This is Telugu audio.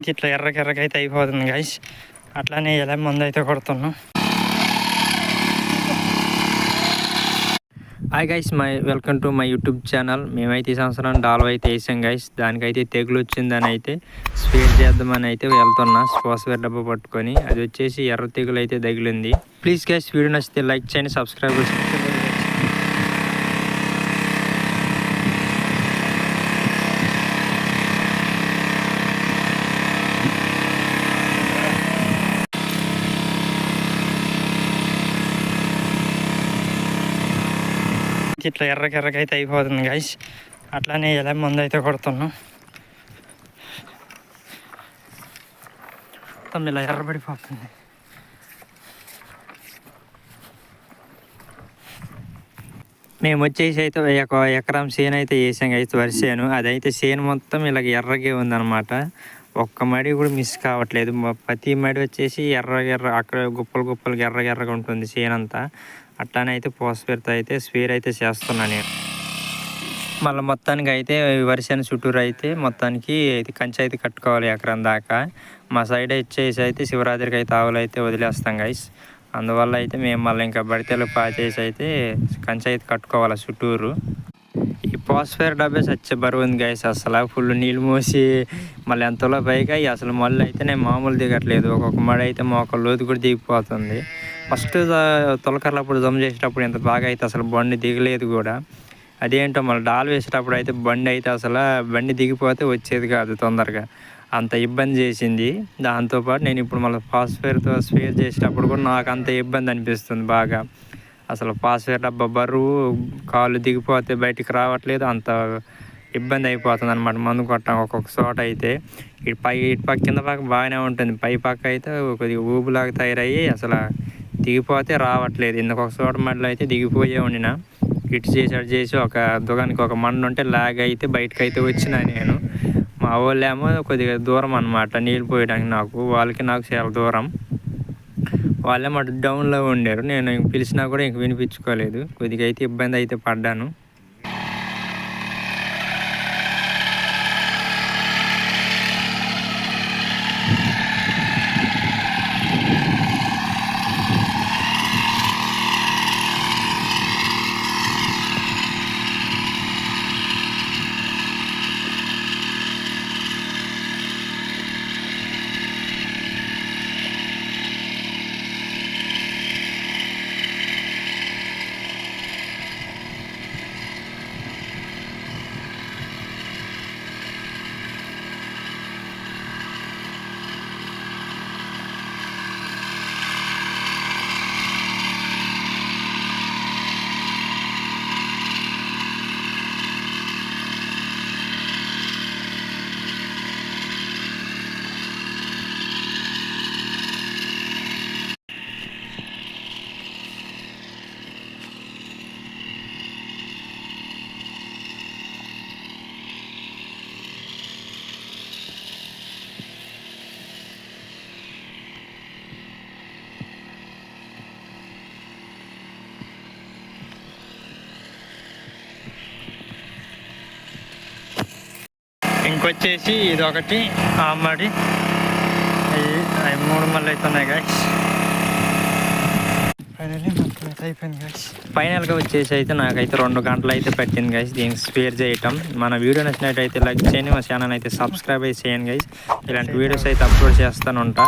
ఇట్లా ఎర్రకి ఎర్రకి అయితే అయిపోతుంది గైస్ అట్లానే ఎలా మందు అయితే కొడుతున్నాం. Hi guys my welcome to my YouTube channel మేమైతే ఈ సంవత్సరం డాల్వ్ అయితే వేసాం గైస్ దానికైతే తెగులు వచ్చిందని అయితే స్పీడ్ చేద్దామని అయితే వెళ్తున్నా స్పోస్వేర్ డబ్బా పట్టుకొని. అది వచ్చేసి ఎర్ర తెగులు అయితే తగిలింది. ప్లీజ్ గైస్ వీడియో నచ్చితే లైక్ చేయండి సబ్స్క్రైబ్ ఇట్లా ఎర్రకి ఎర్రకి అయితే అయిపోతుంది గైస్ అట్లానే ఎలా మందు అయితే కొడుతున్నాం. మొత్తం ఇలా ఎర్రబడిపోతుంది. మేము వచ్చేసి అయితే ఒక ఎకరం సేను అయితే వేసాం అయితే వరిసేను అదైతే సేను మొత్తం ఇలాగ ఎర్రగే ఉందన్నమాట. ఒక్క మడి కూడా మిస్ కావట్లేదు. ప్రతి మడి వచ్చేసి ఎర్ర ఎర్ర అక్కడ గుప్పలు గుప్పలు ఎర్ర ఎర్రగా ఉంటుంది సేను అంతా అట్లానే అయితే పోసపెడతా అయితే స్పేర్ అయితే చేస్తున్నాను నేను. మళ్ళీ మొత్తానికి అయితే వరిసేన చుట్టూరు అయితే మొత్తానికి ఇది కంచె అయితే కట్టుకోవాలి ఎకరం దాకా. మా సైడ్ ఇచ్చేసి అయితే శివరాత్రికి అయితే ఆవులు అయితే వదిలేస్తాం గైస్ అందువల్ల అయితే మేము మళ్ళీ ఇంకా బడితెలు పాచేసి అయితే కంచె అయితే కట్టుకోవాలి చుట్టూరు. ఈ పాస్ఫేర్ డబ్బే సచ్చే బరువు ఉంది గైస్ అసలు. ఫుల్ నీళ్ళు మోసి మళ్ళీ ఎంతలో పైగా అసలు మళ్ళీ అయితే నేను మామూలు దిగట్లేదు. ఒక్కొక్క మడి అయితే మోక లోతు కూడా దిగిపోతుంది. ఫస్ట్ తొలకర్లప్పుడు జమ చేసేటప్పుడు ఎంత బాగా అయితే అసలు బండి దిగలేదు కూడా అదేంటో మళ్ళీ డాల్ వేసేటప్పుడు అయితే బండి అయితే అసలు బండి దిగిపోతే వచ్చేది కాదు తొందరగా. అంత ఇబ్బంది చేసింది. దాంతోపాటు నేను ఇప్పుడు మళ్ళీ ఫాస్ఫేర్తో స్పేర్ చేసేటప్పుడు కూడా నాకు అంత ఇబ్బంది అనిపిస్తుంది బాగా. అసలు ఫాస్ఫేర్ డబ్బా బరువు కాళ్ళు దిగిపోతే బయటికి రావట్లేదు అంత ఇబ్బంది అయిపోతుంది అనమాట మందు కొట్టడం ఒక్కొక్క చోట అయితే. ఇటు పై ఇటు పక్క కింద పక్క బాగానే ఉంటుంది. పై పక్క అయితే కొద్దిగా ఊబులాగా తయారయ్యి అసలు దిగిపోతే రావట్లేదు. ఇందుకొక చోట మళ్ళీ అయితే దిగిపోయే ఉండిన. ఇటు చేసి అటు చేసి ఒక దుకాణానికి ఒక మండ ఉంటే లాగ్ అయితే బయటకు అయితే వచ్చిన నేను. మా వాళ్ళేమో కొద్దిగా దూరం అనమాట నీళ్ళు పోయడానికి నాకు. వాళ్ళకి నాకు చాలా దూరం. వాళ్ళేమో అటు డౌన్లో ఉండారు. నేను పిలిచినా కూడా ఇంక వినిపించుకోలేదు. కొద్దిగా అయితే ఇబ్బంది అయితే పడ్డాను. ఇంకొచ్చేసి ఇది ఒకటి ఆమడి అవి మూడు మళ్ళీ అవుతున్నాయి గాయస్ అయిపోయింది గాయస్ ఫైనల్గా వచ్చేసి అయితే నాకైతే రెండు గంటలు అయితే పట్టింది గైస్ దీనికి స్పేర్ చేయటం. మన వీడియో నచ్చినట్టయితే లైక్ చేయండి మా ఛానల్ అయితే సబ్స్క్రైబ్ అయితే చేయండి గైస్ ఇలాంటి వీడియోస్ అయితే అప్లోడ్ చేస్తాను ఉంటా.